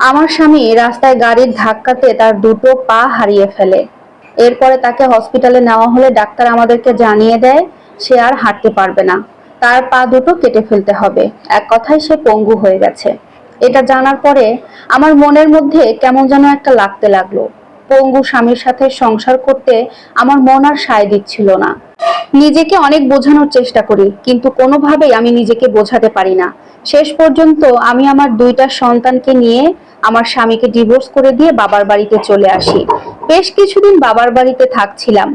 আমার স্বামী রাস্তায় গাড়ির ধাক্কাতে তার দুটো পা হারিয়ে ফেলে। এরপরে তাকে হসপিটালে নেওয়া হলে ডাক্তার আমাদেরকে জানিয়ে দেয়, সে আর হাঁটতে পারবে না। তার পা দুটো কেটে ফেলতে হবে। এক কথায় সে পঙ্গু হয়ে গেছে। এটা জানার পরে আমার মনের মধ্যে কেমন যেন একটা লাগতে লাগল। পঙ্গু স্বামীর সাথে সংসার করতে আমার মন আর সায় দিচ্ছিল না। নিজেকে অনেক বোঝানোর চেষ্টা করি, কিন্তু কোনোভাবেই আমি নিজেকে বোঝাতে পারি না। শেষ পর্যন্ত আমি আমার দুইটা সন্তানকে নিয়ে আমার স্বামীকে ডিভোর্স করে দিয়ে বাবার বাড়িতে চলে আসি। বেশ কিছুদিন বাবার বাড়িতে থাকছিলাম।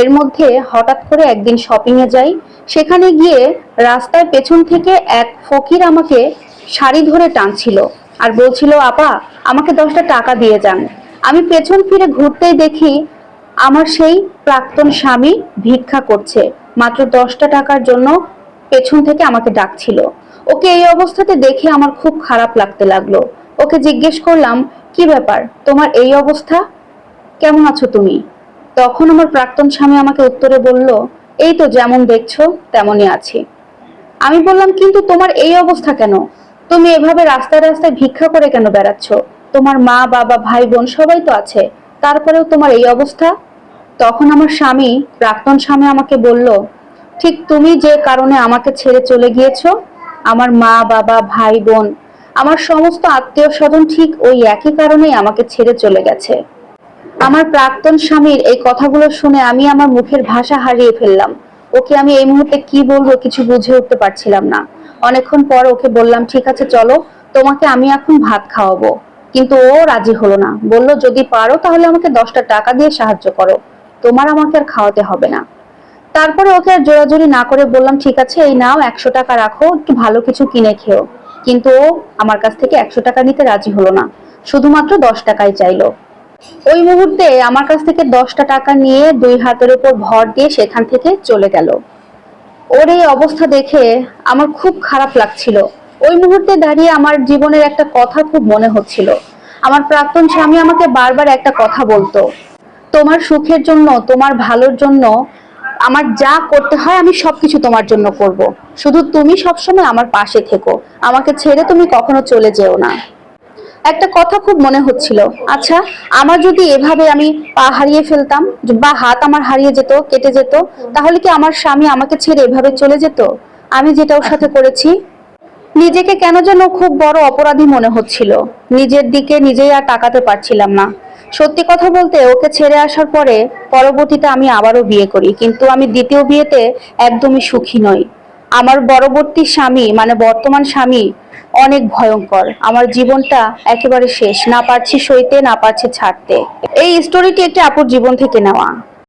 এর মধ্যে হঠাৎ করে একদিন শপিং এ যাই। সেখানে গিয়ে রাস্তায় পেছন থেকে এক ফকির আমাকে শাড়ি ধরে টানছিল আর বলছিল, আপা, আমাকে দশটা টাকা দিয়ে যান। আমি পেছন ফিরে ঘুরতেই দেখি আমার সেই প্রাক্তন স্বামী ভিক্ষা করছে। মাত্র দশটা টাকার জন্য পেছন থেকে আমাকে ডাকছিল। ওকে এই অবস্থাতে দেখে আমার খুব খারাপ লাগতে লাগল। ওকে জিজ্ঞেস করলাম, কি ব্যাপার? তোমার এই অবস্থা? কেমন আছো তুমি? তখন আমার প্রাক্তন স্বামী আমাকে উত্তরে বলল, এই তো যেমন দেখছ, তেমনই আছি। আমি বললাম, কিন্তু তোমার এই অবস্থা কেন? তুমি এভাবে রাস্তায় রাস্তায় ভিক্ষা করে কেন বেড়াচ্ছ? তোমার মা, বাবা ভাই বোন সবাই তো আছে, তারপরেও তোমার এই অবস্থা? তখন আমার স্বামী, প্রাক্তন স্বামী আমাকে বলল, ঠিক তুমি যে কারণে আমাকে ছেড়ে চলে গিয়েছো, আমার মা, বাবা ভাই বোন আমার সমস্ত আত্মীয় স্বজন ঠিক ওই একই কারণেই আমাকে ছেড়ে চলে গেছে। আমার প্রাক্তন স্বামীর এই কথাগুলো শুনে আমি আমার মুখের ভাষা হারিয়ে ফেললাম। ওকে আমি এই মুহূর্তে কি বলব কিছু বুঝে উঠতে পারছিলাম না। অনেকক্ষণ পর ওকে বললাম, ঠিক আছে, চলো, তোমাকে আমি এখন ভাত খাওয়াবো। কিন্তু ও রাজি হলো না। বলল, যদি পারো তাহলে আমাকে দশটা টাকা দিয়ে সাহায্য করো। তোমার আমাকে আর খাওয়াতে হবে না। তারপরে ওকে আর জোরাজোরি না করে বললাম, ঠিক আছে, এই নাও, একশো টাকা রাখো, একটু ভালো কিছু কিনে খেও। কিন্তু ও আমার কাছ থেকে একশো টাকা নিতে রাজি হলো না। শুধুমাত্র দশ টাকাই চাইলো। ওই মুহূর্তে আমার কাছ থেকে দশটা টাকা নিয়ে দুই হাতের উপর ভর দিয়ে সেখান থেকে চলে গেল। ওর এই অবস্থা দেখে আমার খুব খারাপ লাগছিল। ওই মুহূর্তে দাঁড়িয়ে আমার জীবনের একটা কথা খুব মনে হচ্ছিল। আমার প্রাক্তন স্বামী আমাকে বারবার একটা কথা বলতো, তোমার সুখের জন্য, তোমার ভালোর জন্য আমার যা করতে হয় আমি সবকিছু তোমার জন্য করব। শুধু তুমি সবসময় আমার পাশে থেকো। আমাকে ছেড়ে তুমি কখনো চলে যেও না। একটা কথা খুব মনে হচ্ছিল। আচ্ছা আমার যদি এভাবে আমি পা হারিয়ে ফেলতাম, বা হাত আমার হারিয়ে যেত, কেটে যেত, তাহলে কি আমার স্বামী আমাকে ছেড়ে এভাবে চলে যেত? আমি যেটা ওর সাথে করেছি, নিজেকে কেন যেন খুব বড় অপরাধী মনে হচ্ছিল। নিজের দিকে নিজেই আর তাকাতে পারছিলাম না। সত্যি কথা বলতে ওকে ছেড়ে আসার পরে পরবর্তীতে আমি আবারও বিয়ে করি, কিন্তু আমি দ্বিতীয় বিয়েতে একদমই সুখী নই। আমার পরবর্তী স্বামী মানে বর্তমান স্বামী, অনেক ভয়ঙ্কর। আমার জীবনটা একেবারে শেষ, না পারছি সইতে, না পারছি ছাড়তে। এই স্টোরিটি একটি আপুর জীবন থেকে নেওয়া।